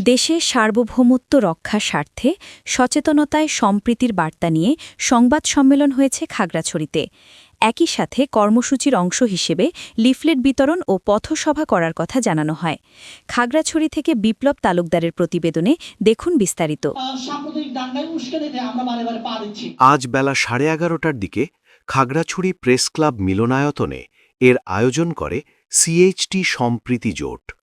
দেশের সার্বভৌমত্ব রক্ষার স্বার্থে সচেতনতায় সম্প্রীতির বার্তা নিয়ে সংবাদ সম্মেলন হয়েছে খাগড়াছড়িতে। একই সাথে কর্মসূচির অংশ হিসেবে লিফলেট বিতরণ ও পথসভা করার কথা জানানো হয়। খাগড়াছড়ি থেকে বিপ্লব তালুকদারের প্রতিবেদনে দেখুন বিস্তারিত। আজ বেলা সাড়ে এগারোটার দিকে খাগড়াছড়ি প্রেস ক্লাব মিলনায়তনে এর আয়োজন করে সিএইচটি সম্প্রীতি জোট।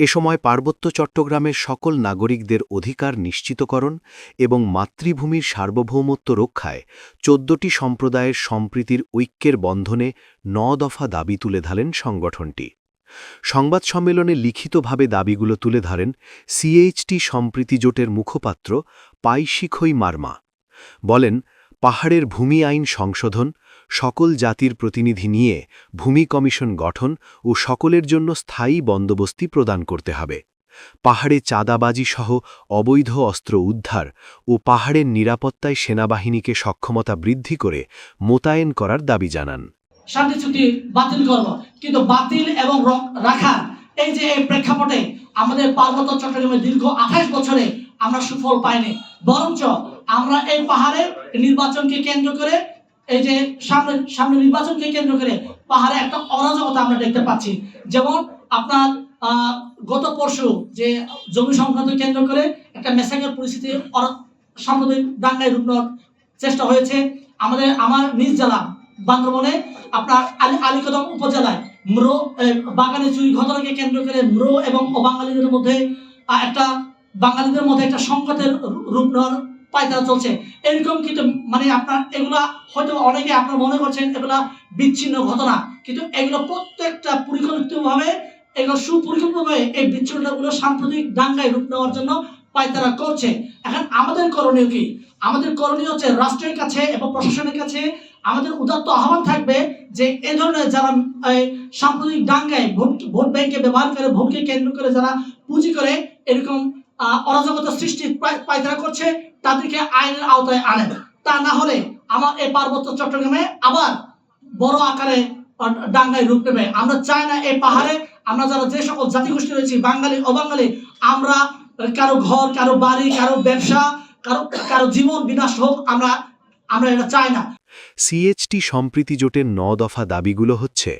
এ সময় পার্বত্য চট্টগ্রামের সকল নাগরিকদের অধিকার নিশ্চিতকরণ এবং মাতৃভূমির সার্বভৌমত্ব রক্ষায় চোদ্দটি সম্প্রদায়ের সম্প্রীতির ঐক্যের বন্ধনে ন দফা দাবি তুলে ধরেন সংগঠনটি। সংবাদ সম্মেলনে লিখিতভাবে দাবিগুলো তুলে ধরেন সিএইচটি সম্প্রীতি জোটের মুখপাত্র পাইশিখই মার্মা। বলেন, পাহাড়ের ভূমি আইন সংশোধন সকল জাতির প্রতিনিধি নিয়ে ভূমি কমিশন গঠন ও সকলের জন্য স্থায়ী বন্দোবস্তি প্রদান করতে হবে। পাহাড়ে চাঁদাবাজি সহ অবৈধ অস্ত্র উদ্ধার ও পাহাড়ের নিরাপত্তায় সেনাবাহিনীকে সক্ষমতা বৃদ্ধি করে মোতায়েন করার দাবি জানান। শান্তি চুক্তি বাতিল করব কিন্তু বাতিল এবং রাখা এই যে এই প্রেক্ষাপটে আমাদের পার্বত্য চট্টগ্রামে দীর্ঘ আঠাশ বছরে আমরা সুফল পাইনি। বরঞ্চ আমরা এই পাহাড়ের নির্বাচনকে কেন্দ্র করে এই যে সামনে সামনে নির্বাচনকে কেন্দ্র করে পাহাড়ে একটা অরাজকতা আমরা দেখতে পাচ্ছি। যেমন আপনার গত পরশু যে জমি সংক্রান্ত কেন্দ্র করে একটা মেসাগের পরিস্থিতি সাম্প্রদায়িক দাঙ্গায় রূপ নেওয়ার চেষ্টা হয়েছে। আমাদের, আমার নিজ জেলা, বান্দরবনে আপনার আলী, আলীকদম উপজেলায় ম্রো বাগানে চুরি ঘটনাকে কেন্দ্র করে ম্রো এবং অবাঙালিদের মধ্যে একটা বাঙালিদের মধ্যে একটা সংকটের রূপ নেওয়ার পায়তারা চলছে। এরকম কিন্তু মানে আপনার এগুলা হয়তো অনেকে আপনার মনে করছেন এগুলা বিচ্ছিন্ন ঘটনা। কিন্তু এগুলো প্রত্যেকটা পরিকল্পিতভাবে, এগুলো সুপরিকল্পিতভাবে এই বিচ্ছিন্নতাগুলো সাম্প্রতিক দাঙ্গায় রূপ নেওয়ার জন্য পায়তারা করছে। এখন আমাদের করণীয় কি? আমাদের করণীয় হচ্ছে রাষ্ট্রের কাছে এবং প্রশাসনের কাছে আমাদের উদাত্ত আহ্বান থাকবে যে এই ধরনের যারা সাম্প্রতিক দাঙ্গায় ভোট ভোট ব্যাংকে ব্যবহার করে, ভোটকে কেন্দ্র করে যারা পুঁজি করে, এরকম অরাজকতা সৃষ্টির পায়- পায়তারা করছে, তাদেরকে আইনের আওতায় আনেন। তা না হলে আমার এই পার্বত্য চট্টগ্রামে আবার বড় আকারে ডাঙ্গায় রূপ নেবে। আমরা চাই না এই পাহাড়ে, আমরা যারা যে সকল জাতিগোষ্ঠী রয়েছি, বাঙালি, অবাঙালি, আমরা কারও ঘর, কারও বাড়ি, কারও ব্যবসা, কারও কারও জীবন বিনাশ হোক, আমরা আমরা এটা চাই না। সিএইচটি সম্প্রীতি জোটের ন দফা দাবিগুলো হচ্ছে,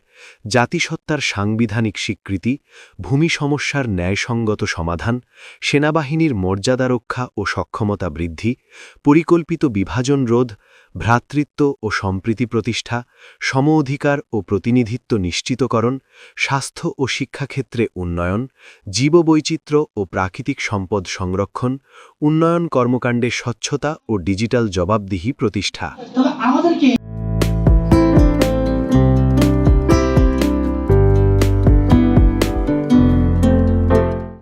জাতিসত্তার সাংবিধানিক স্বীকৃতি, ভূমি সমস্যার ন্যায়সঙ্গত সমাধান, সেনাবাহিনীর মর্যাদা রক্ষা ও সক্ষমতা বৃদ্ধি, পরিকল্পিত বিভাজন রোধ, ভ্রাতৃত্ব ও সম্প্রীতি প্রতিষ্ঠা, সম অধিকার ও প্রতিনিধিত্ব নিশ্চিতকরণ, স্বাস্থ্য ও শিক্ষাক্ষেত্রে উন্নয়ন, জীববৈচিত্র্য ও প্রাকৃতিক সম্পদ সংরক্ষণ, উন্নয়ন কর্মকাণ্ডে স্বচ্ছতা ও ডিজিটাল জবাবদিহি প্রতিষ্ঠা। আমাদেরকে